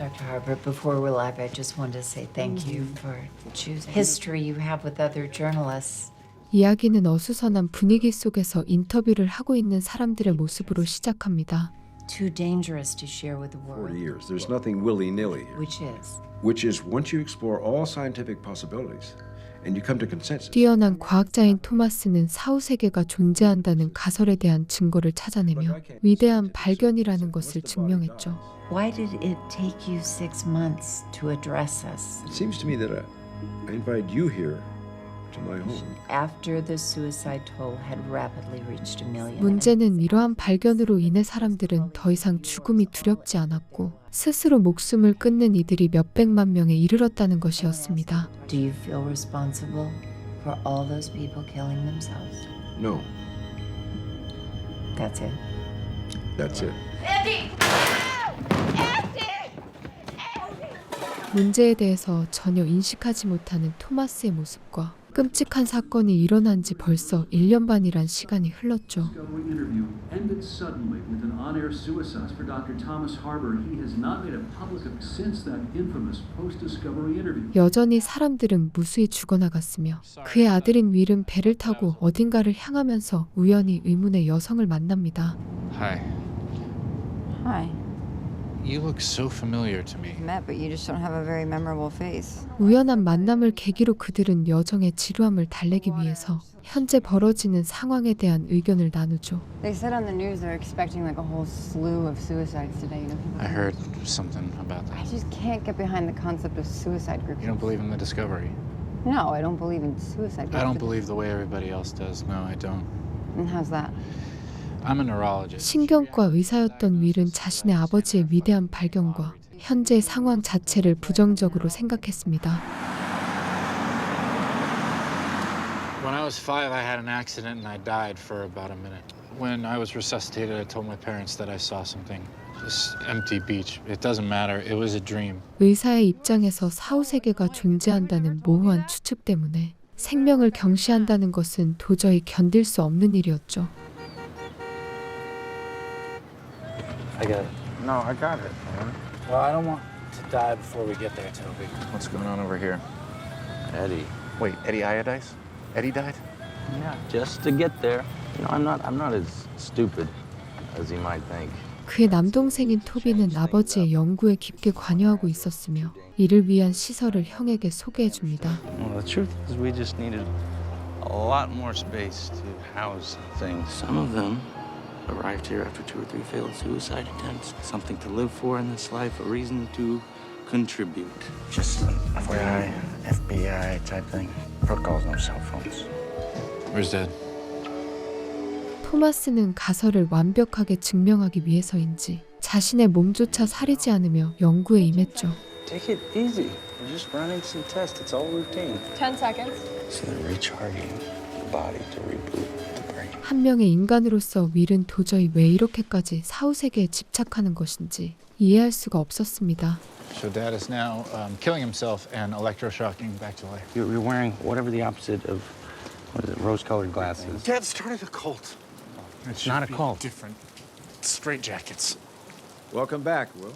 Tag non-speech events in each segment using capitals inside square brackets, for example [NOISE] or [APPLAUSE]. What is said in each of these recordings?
Dr. Harper, before we're live, I just wanted to say thank you for choosing history you have with other journalists. 이야기는 어수선한 분위기 속에서 인터뷰를 하고 있는 사람들의 모습으로 시작합니다. Too dangerous to share with the 40 world. years. There's nothing willy nilly here. Which is? Which is once you explore all scientific possibilities and you come to consensus. 뛰어난 과학자인 토마스는 사후 세계가 존재한다는 가설에 대한 증거를 찾아내며 위대한 발견이라는 것을 증명했죠. Why did it take you six months to address us? It seems to me that I, I invited you here to my home. After the suicide toll had rapidly reached a million. 문제는 이러한 발견으로 인해 사람들은 더 이상 죽음이 두렵지 않았고 스스로 목숨을 끊는 이들이 몇백만 명에 이르렀다는 것이었습니다. Do you feel responsible for all those people killing themselves? No, That's it. that's it. 문제에 대해서 전혀 인식하지 못하는 토마스의 모습과 끔찍한 사건이 일어난 지 벌써 1년 반이란 시간이 흘렀죠. 여전히 사람들은 무수히 죽어나갔으며 그의 아들인 윌은 배를 타고 어딘가를 향하면서 우연히 의문의 여성을 만납니다. Hi. Hi. You look so familiar to me. Met, but you just don't have a very memorable face. 우연한 만남을 계기로 그들은 여정의 지루함을 달래기 위해서 현재 벌어지는 상황에 대한 의견을 나누죠. They said on the news they're expecting like a whole slew of suicides today. You know, people- I heard something about I that. just can't get behind the concept of suicide groups. You don't believe in the discovery. No, I don't believe in suicide groups. I don't but- believe the way everybody else does. No, I don't. And how's that? I'm a neurologist. 신경과 의사였던 윌은 자신의 아버지의 위대한 발견과 현재 상황 자체를 부정적으로 생각했습니다. When I was five, I had an accident and I died for about a minute. When I was resuscitated, I told my parents that I saw something. This empty beach. It doesn't matter. It was a dream. 의사의 입장에서 사후 세계가 존재한다는 모호한 추측 때문에 생명을 경시한다는 것은 도저히 견딜 수 없는 일이었죠. I got it. No, I got it, man. Well, I don't want to die before we get there, Toby. What's going on over here? Eddie. Wait, Eddie Iodice? Eddie died? Yeah, just to get there. You know, I'm not I'm not as stupid as he might think. 그의 남동생인 토비는 아버지의 연구에 깊게 관여하고 있었으며 이를 위한 시설을 형에게 소개해 줍니다. Well, the truth is we just needed a lot more space to house things. Some of them arrived here after two or three failed suicide attempts. Something to live for in this life, a reason to contribute. Just an FYI, FBI type thing. Protocols, no cell phones. Where's Dad? 토마스는 가설을 완벽하게 증명하기 위해서인지 자신의 몸조차 사리지 않으며 연구에 임했죠. Take it easy. We're just running some tests. It's all routine. 10 seconds. So they're recharging the body to reboot the brain. 한 명의 인간으로서 윌은 도저히 왜 이렇게까지 사후세계에 집착하는 것인지 이해할 수가 없었습니다. So Dad is now um, killing himself and electroshocking back to life. You're, you're wearing whatever the opposite of what is it, rose-colored glasses. Dad started a cult. It's not a cult. Different. Straight jackets. Welcome back, Will.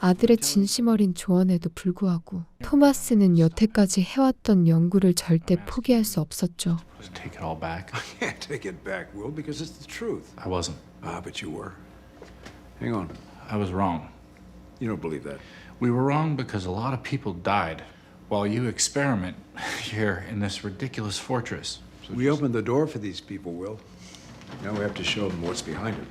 아들의 진심 어린 조언에도 불구하고 토마스는 여태까지 해왔던 연구를 절대 포기할 수 없었죠. Take it all back. Can't take it back, Will, because it's the truth. I wasn't. Ah, but you were. Hang on. I was wrong. You don't believe that. We were wrong because a lot of people died while you experiment here in this ridiculous fortress. So We just- opened the door for these people, Will. Now we have to show them what's behind it.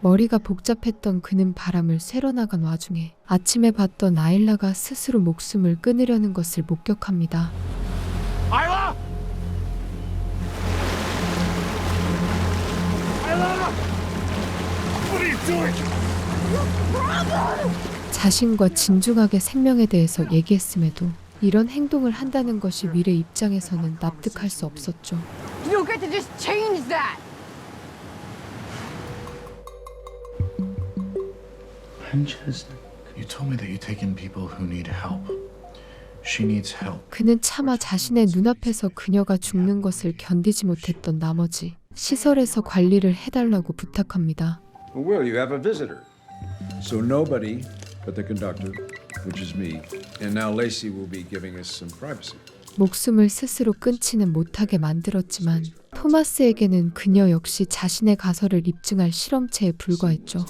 머리가 복잡했던 그는 바람을 쐬러 나간 와중에 아침에 봤던 아일라가 스스로 목숨을 끊으려는 것을 목격합니다. Isla! Isla! What are you doing? 자신과 진중하게 생명에 대해서 얘기했음에도 이런 행동을 한다는 것이 윌의 입장에서는 납득할 수 없었죠. You don't get to just change that. I'm just. You told me that you take in people who need help. She needs help. 그는 차마 자신의 눈앞에서 그녀가 죽는 것을 견디지 못했던 나머지 시설에서 관리를 해달라고 부탁합니다. Well, Will, you have a visitor. So nobody but the conductor, which is me, and now Lacey will be giving us some privacy. 목숨을 스스로 끊지는 못하게 만들었지만 토마스에게는 그녀 역시 자신의 가설을 입증할 실험체에 불과했죠.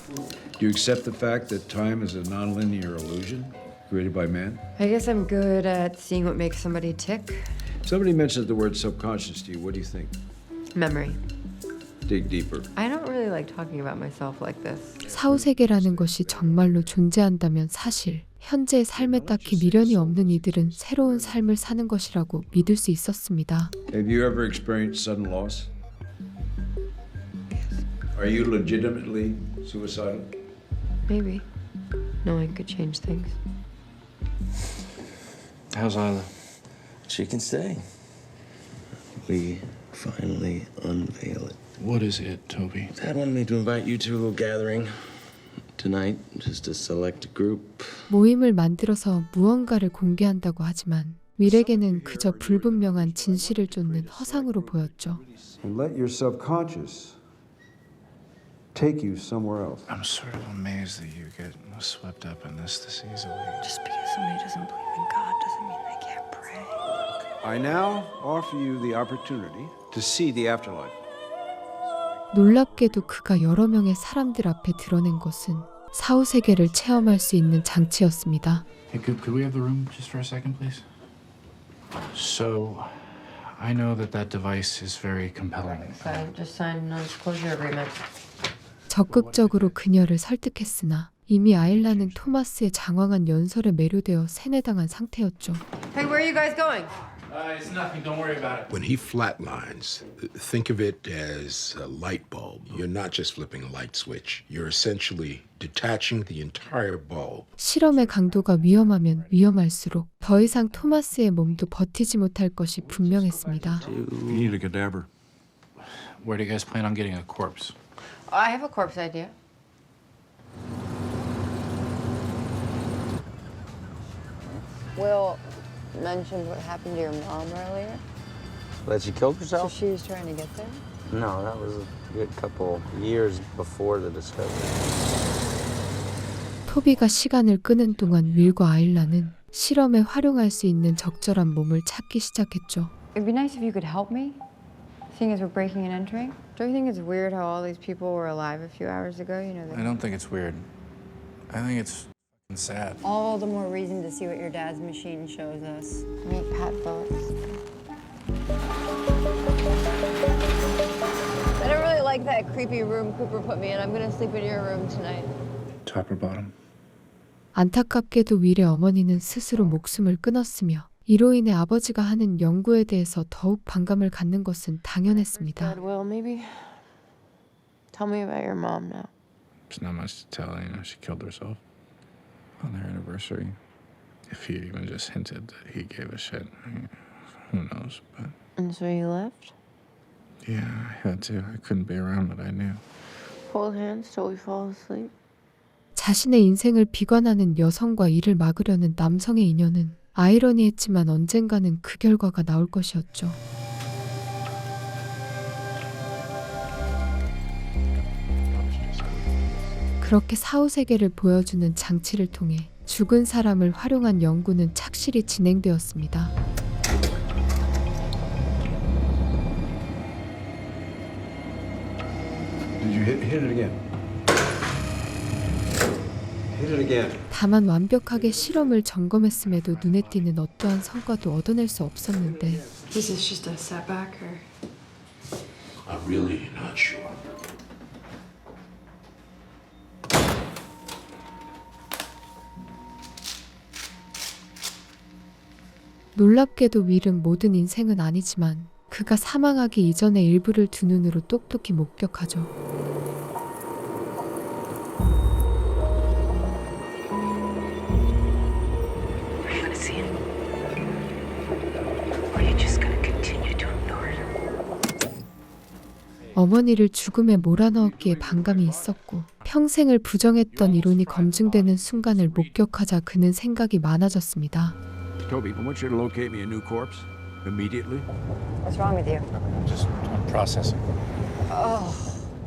Do you accept the fact that time is a nonlinear illusion created by man? I guess I'm good at seeing what makes somebody tick. Somebody mentioned the word subconscious to you. What do you think? Memory. Dig deeper. I don't really like talking about myself like this. 사후세계라는 것이 정말로 존재한다면 사실 현재의 삶에 딱히 미련이 없는 이들은 새로운 삶을 사는 것이라고 믿을 수 있었습니다. Have you ever experienced sudden loss? Are you legitimately suicidal? Maybe. Knowing could change things. How's Isla? She can stay. We finally unveil it. What is it, Toby? Dad wanted me to invite you to a little gathering tonight, just a select group. 모임을 만들어서 무언가를 공개한다고 하지만 윌에게는 그저 불분명한 진실을 쫓는 허상으로 보였죠. And let your subconscious take you somewhere else. I'm sort of amazed that you get swept up in this this easily. Just because somebody doesn't believe in God doesn't mean they can't pray. I now offer you the opportunity to see the afterlife. 놀랍게도 그가 여러 명의 사람들 앞에 드러낸 것은 사후 세계를 체험할 수 있는 장치였습니다. Hey, could, could we have the room just for a second, please? So, I know that that device is very compelling. Fine, just sign a non-disclosure agreement. 적극적으로 그녀를 설득했으나 이미 아일라는 토마스의 장황한 연설에 매료되어 세뇌당한 상태였죠. Hey, where are you guys going? Uh, it's nothing. Don't worry about it. When he flatlines, think of it as a light bulb. You're not just flipping a light switch, you're essentially detaching the entire bulb. 실험의 강도가 위험하면 위험할수록 더 이상 토마스의 몸도 버티지 못할 것이 분명했습니다. You need a cadaver. Where do you guys plan on getting a corpse? I have a corpse idea. Will mentioned what happened to your mom earlier. That she killed So herself? she was trying to get there? No, that was a good couple years before the discovery. 토비가 시간을 끄는 동안 윌과 아일라는 실험에 활용할 수 있는 적절한 몸을 찾기 시작했죠. It'd be nice if you could help me, seeing as we're breaking and entering. Don't you think it's weird how all these people were alive a few hours ago? You know, I they... don't think it's weird. I think it's fucking sad. all the more reason to see what your dad's machine shows us. Meet Pat Phillips. I don't really like that creepy room Cooper put me in. I'm gonna sleep in your room tonight. Top or bottom? 안타깝게도 윌의 어머니는 스스로 목숨을 끊었으며 이로 인해 아버지가 하는 연구에 대해서 더욱 반감을 갖는 것은 당연했습니다. Will, maybe tell me about your mom now. There's not much to tell. You know, she killed herself on their anniversary. If he even just hinted that he gave a shit, I mean, who knows? But And so you left? yeah, I had to. I couldn't be around it. I knew. Hold hands till we fall asleep. 자신의 인생을 비관하는 여성과 이를 막으려는 남성의 인연은 아이러니했지만 언젠가는 그 결과가 나올 것이었죠. 그렇게 사후 세계를 보여주는 장치를 통해 죽은 사람을 활용한 연구는 착실히 진행되었습니다. 다만 완벽하게 실험을 점검했음에도 눈에 띄는 어떠한 성과도 얻어낼 수 없었는데 Is this just a setback or? I'm really not sure. 놀랍게도 윌은 모든 인생은 아니지만 그가 사망하기 이전의 일부를 두 눈으로 똑똑히 목격하죠. 어머니를 죽음에 몰아넣었기에 반감이 있었고 평생을 부정했던 이론이 검증되는 순간을 목격하자 그는 생각이 많아졌습니다. Toby, I want you to locate me a new corpse immediately. What's wrong with you? Just processing.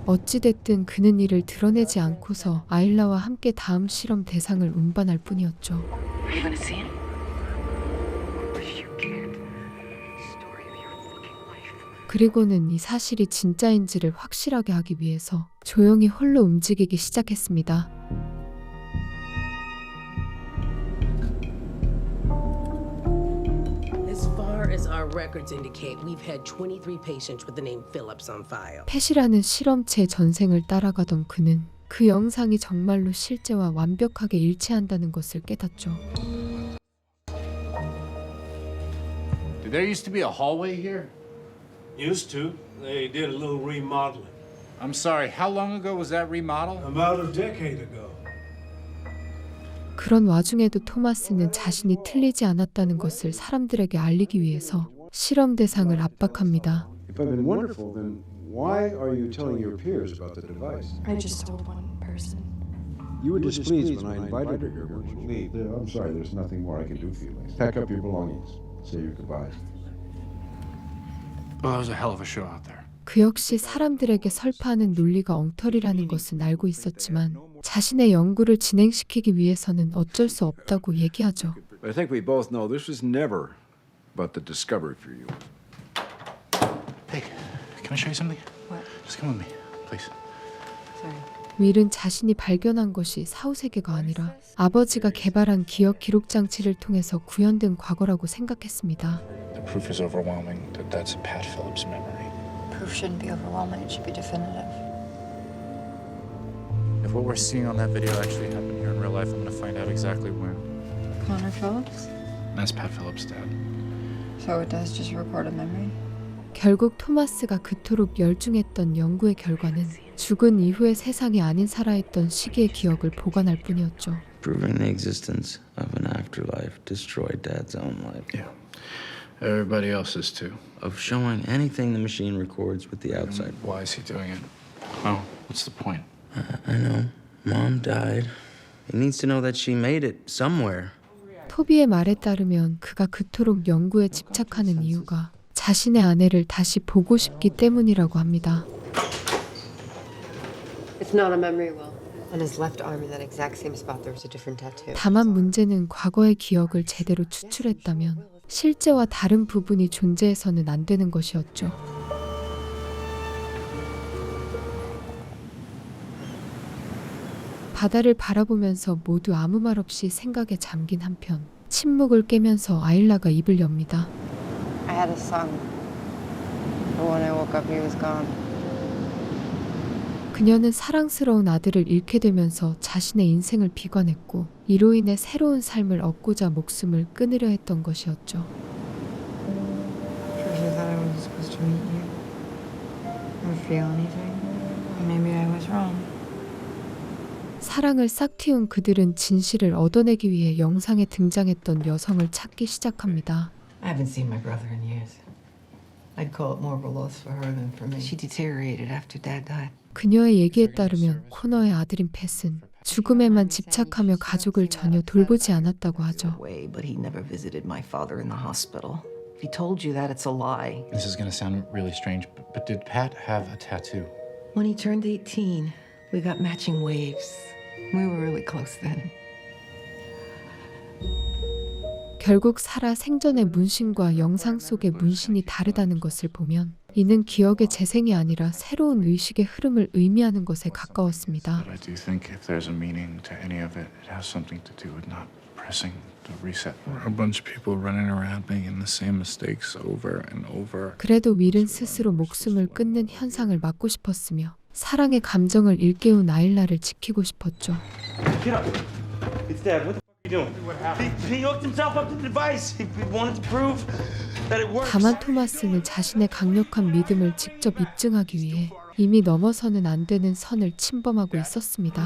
어찌됐든 그는 이를 드러내지 않고서 아일라와 함께 다음 실험 대상을 운반할 뿐이었죠. Are you gonna see him? 그리고는 이 사실이 진짜인지를 확실하게 하기 위해서 조용히 홀로 움직이기 시작했습니다. As far as our records indicate, we've had 23 patients with the name Phillips on file. 펫이라는 실험체 전생을 따라가던 그는 그 영상이 정말로 실제와 완벽하게 일치한다는 것을 깨닫죠. There used to be a hallway here? Used to. They did a little remodeling. I'm sorry, how long ago was that remodel? About a decade ago. 그런 와중에도 토마스는 자신이 틀리지 않았다는 것을 사람들에게 알리기 위해서 실험 대상을 압박합니다. If I've been wonderful, then why are you telling your peers about the device? I just told one person. You were displeased when I invited her here, weren't you? Leave. I'm sorry, there's nothing more I can do for you. Pack up your belongings. Say your goodbyes. Well, that was a hell of a show out there. 그 역시 사람들에게 설파하는 논리가 엉터리라는 것은 알고 있었지만 자신의 연구를 진행시키기 위해서는 어쩔 수 없다고 얘기하죠. But I think we both know this was never about the discovery for you. Hey, can I show you something? What? Just come with me, please. Sorry. 윌은 자신이 발견한 것이 사후세계가 아니라 아버지가 개발한 기억 기록 장치를 통해서 구현된 과거라고 생각했습니다. The proof is overwhelming that that's Pat Phillips' memory. Proof shouldn't be overwhelming, it should be definitive. If what we're seeing on that video actually happened here in real life, I'm gonna find out exactly when. Connor Phillips? That's Pat Phillips' dad. So it does just record a memory? 결국 토마스가 그토록 열중했던 연구의 결과는 죽은 이후의 세상이 아닌 살아있던 시기의 기억을 보관할 뿐이었죠. Proving the existence of an afterlife destroyed Dad's own life. Yeah. Everybody else's too. Of showing anything the machine records with the outside. Why is he doing it? Oh, what's the point? I know. Mom died. He needs to know that she made it somewhere. 토비의 말에 따르면 그가 그토록 연구에 집착하는 이유가 자신의 아내를 다시 보고 싶기 때문이라고 합니다. It's not a memory well. On his left arm in that exact same spot, there was a different tattoo. 다만 문제는 과거의 기억을 제대로 추출했다면 실제와 다른 부분이 존재해서는 안 되는 것이었죠. 바다를 바라보면서 모두 아무 말 없이 생각에 잠긴 한편 침묵을 깨면서 아일라가 입을 엽니다. I had a son. But when I woke up, he was gone. 그녀는 사랑스러운 아들을 잃게 되면서 자신의 인생을 비관했고 이로 인해 새로운 삶을 얻고자 목숨을 끊으려 했던 것이었죠. First, I thought I wasn't supposed to meet you. Or feel anything. Maybe I was wrong. 사랑을 싹 틔운 그들은 진실을 얻어내기 위해 영상에 등장했던 여성을 찾기 시작합니다. I haven't seen my brother in years. I'd call it more of a loss for her than for me. She deteriorated after Dad died. 그녀의 얘기에 따르면 코너의 아들인 팻은 죽음에만 집착하며 가족을 전혀 돌보지 않았다고 하죠. If he told you that, it's a lie. This is gonna sound really strange, but, but did Pat have a tattoo? When he turned 18, we got matching waves. We were really close then. 결국 살아 생전의 문신과 영상 속의 문신이 다르다는 것을 보면 이는 기억의 재생이 아니라 새로운 의식의 흐름을 의미하는 것에 가까웠습니다. But I do think if there's a meaning to any of it, it has something to do with not pressing the reset. We're a bunch of people running around making the same mistakes over and over. 그래도 윌은 스스로 목숨을 끊는 현상을 막고 싶었으며 사랑의 감정을 일깨운 아일라를 지키고 싶었죠. 다만 토마스는 자신의 강력한 믿음을 직접 입증하기 위해 이미 넘어서는 안 되는 선을 침범하고 있었습니다.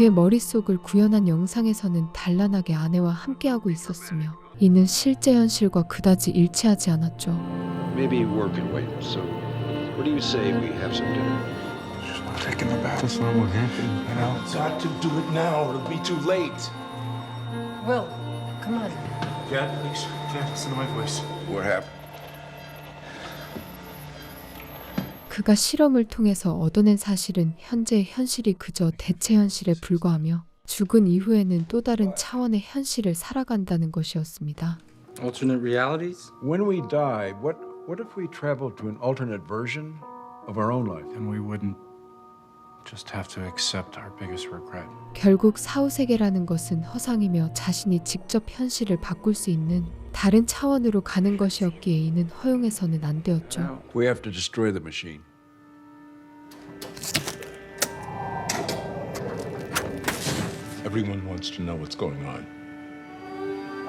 그의 머릿속을 구현한 영상에서는 단란하게 아내와 함께하고 있었으며 이는 실제 현실과 그다지 일치하지 않았죠. Maybe work can wait. So, what do you say we have some dinner? Just Taking the back. That's what we're getting, you know? Got to do it now or it'll be too late. Will, come on. Cat, please. Cat, listen to my voice. What happened? 그가 실험을 통해서 얻어낸 사실은 현재의 현실이 그저 대체 현실에 불과하며 죽은 이후에는 또 다른 차원의 현실을 살아간다는 것이었습니다. Alternate realities? When we die, what, what if we traveled to an alternate version of our own life? And we wouldn't just have to accept our biggest regret. 결국 사후세계라는 것은 허상이며 자신이 직접 현실을 바꿀 수 있는 다른 차원으로 가는 것이었기에 이는 허용해서는 안 되었죠. We have to destroy the machine. Everyone wants to know what's going on.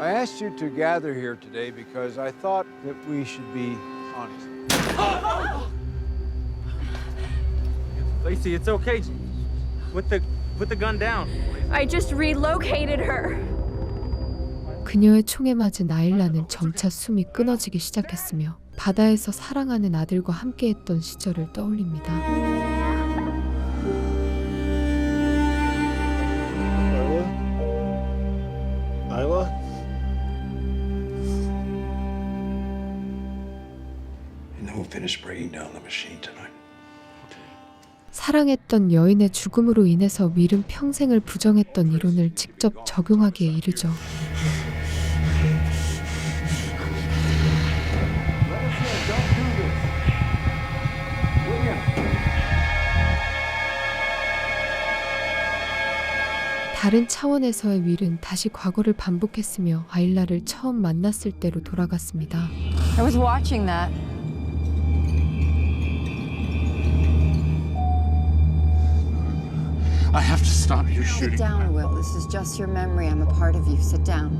I asked you to gather here today because I thought that we should be honest. [LAUGHS] Lacey, it's okay. Put the put the gun down. I just relocated her. 그녀의 총에 맞은 아일라는 점차 숨이 끊어지기 시작했으며 바다에서 사랑하는 아들과 함께했던 시절을 떠올립니다. And then we'll finish breaking down the machine tonight. 사랑했던 여인의 죽음으로 인해서 윌은 평생을 부정했던 이론을 직접 적용하기에 이르죠. 다른 차원에서의 윌은 다시 과거를 반복했으며 아일라를 처음 만났을 때로 돌아갔습니다. I was watching that. I have to stop your Sit down, Will. This is just your memory. I'm a part of you. Sit down.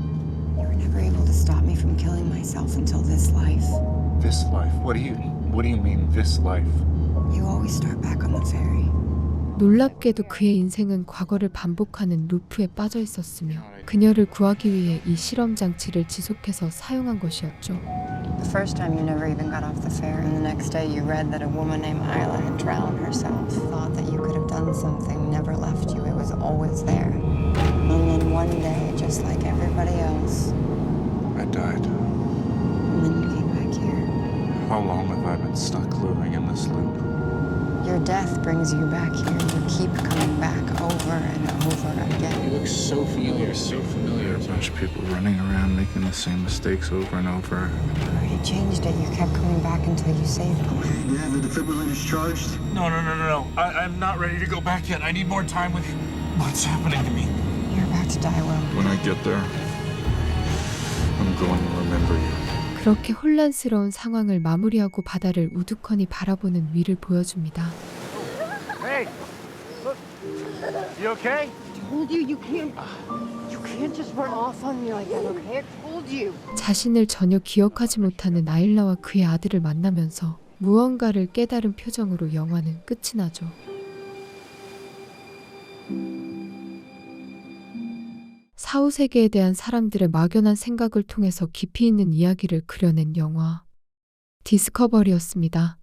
You were never able to stop me from killing myself until this life. This life. What do you what do you mean this life? You always start back on the ferry. 놀랍게도 그의 인생은 과거를 반복하는 루프에 빠져 있었으며 그녀를 구하기 위해 이 실험 장치를 지속해서 사용한 것이었죠. The first time you never even got off the ferry, and the next day you read that a woman named Isla had drowned herself. Thought that you could have done something, never left you. It was always there. And then one day, just like everybody else, I died. and then you came back here. How long have I been stuck living in this loop? Death brings you back here. You keep coming back over and over again. You look so familiar, so familiar. A bunch of people running around making the same mistakes over and over. You changed it. You kept coming back until you saved me. You have the defibrillators charged? No, no, no, no, no. I, I'm not ready to go back yet. I need more time with you. What's happening to me? You're about to die, Will. When I get there, I'm going to remember you. 그렇게 혼란스러운 상황을 마무리하고 바다를 우두커니 바라보는 위를 보여줍니다. Hey! Look! You okay? told you you can't. You can't just run off on me like that, okay? I told you. 자신을 전혀 기억하지 못하는 아일라와 그의 아들을 만나면서 무언가를 깨달은 표정으로 영화는 끝이 나죠. 사후 세계에 대한 사람들의 막연한 생각을 통해서 깊이 있는 이야기를 그려낸 영화 디스커버리였습니다.